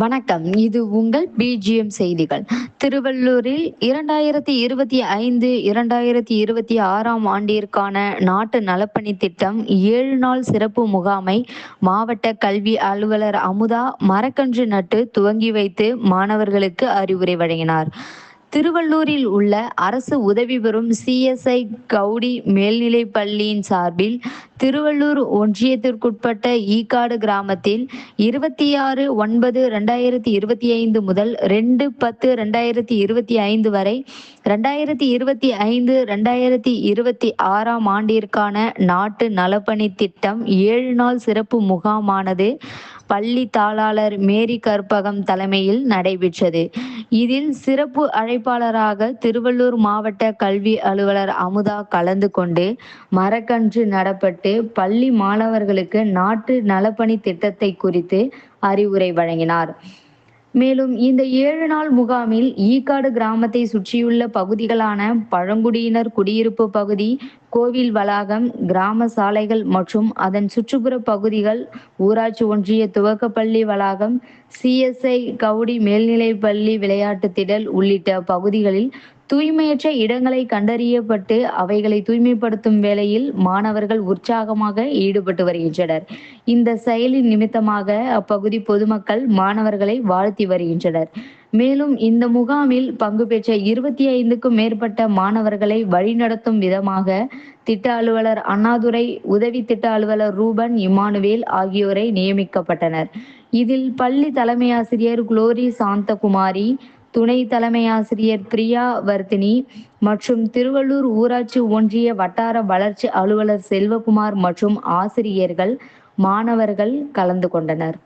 வணக்கம். இது உங்கள் பிஜிஎம் செய்திகள். திருவள்ளூரில் இரண்டாயிரத்தி இருபத்தி ஐந்து இரண்டாயிரத்தி இருபத்தி ஆறாம் ஆண்டிற்கான நாட்டு நலப்பணி திட்டம் ஏழு நாள் சிறப்பு முகாமை மாவட்ட கல்வி அலுவலர் அமுதா மரக்கன்று நட்டு துவங்கி வைத்து மாணவர்களுக்கு அறிவுரை வழங்கினார். திருவள்ளூரில் உள்ள அரசு உதவி பெறும் சிஎஸ்ஐ கவுடி மேல்நிலைப் பள்ளியின் சார்பில் திருவள்ளூர் ஒன்றியத்திற்குட்பட்ட ஈக்காடு கிராமத்தில் இருபத்தி ஆறு ஒன்பது ரெண்டாயிரத்தி இருபத்தி ஐந்து முதல் ரெண்டு பத்து ரெண்டாயிரத்தி இருபத்தி ஐந்து வரை ரெண்டாயிரத்தி இருபத்தி ஐந்து ரெண்டாயிரத்தி இருபத்தி ஆறாம் ஆண்டிற்கான நாட்டு நலப்பணி திட்டம் ஏழு நாள் சிறப்பு முகாமானது பள்ளி தாளாளர் மேரி கற்பகம் தலைமையில் நடைபெற்றது. இதில் சிறப்பு அழைப்பாளராக திருவள்ளூர் மாவட்ட கல்வி அலுவலர் அமுதா கலந்து கொண்டு மரக்கன்று நடப்பட்டு பள்ளி மாணவர்களுக்கு நாட்டு நலப்பணி திட்டத்தை குறித்து அறிவுரை வழங்கினார். மேலும் இந்த ஏழு நாள் முகாமில் ஈக்காடு கிராமத்தை சுற்றியுள்ள பகுதிகளான பழங்குடியினர் குடியிருப்பு பகுதி கோவில் வளாகம் கிராம சாலைகள் மற்றும் அதன் சுற்றுப்புற பகுதிகள் ஊராட்சி ஒன்றிய துவக்கப்பள்ளி வளாகம் சிஎஸ்ஐ கவுடி மேல்நிலைப்பள்ளி விளையாட்டு திடல் உள்ளிட்ட பகுதிகளில் தூய்மையற்ற இடங்களை கண்டறியப்பட்டு அவைகளை தூய்மைப்படுத்தும் வேளையில் மாணவர்கள் உற்சாகமாக ஈடுபட்டு வருகின்றனர். இந்த செயலின் நிமித்தமாக அப்பகுதி பொதுமக்கள் மாணவர்களை வாழ்த்தி வருகின்றனர். மேலும் இந்த முகாமில் பங்கு பெற்ற இருபத்தி ஐந்துக்கும் மேற்பட்ட மாணவர்களை வழிநடத்தும் விதமாக திட்ட அலுவலர் அண்ணாதுரை உதவி திட்ட அலுவலர் ரூபன் இமானுவேல் ஆகியோரை நியமிக்கப்பட்டனர். இதில் பள்ளி தலைமை ஆசிரியர் குளோரி சாந்தகுமாரி துணை தலைமை ஆசிரியர் பிரியா வர்த்தினி மற்றும் திருவள்ளூர் ஊராட்சி ஒன்றிய வட்டார வளர்ச்சி அலுவலர் செல்வகுமார் மற்றும் ஆசிரியர்கள் மாணவர்கள் கலந்து கொண்டனர்.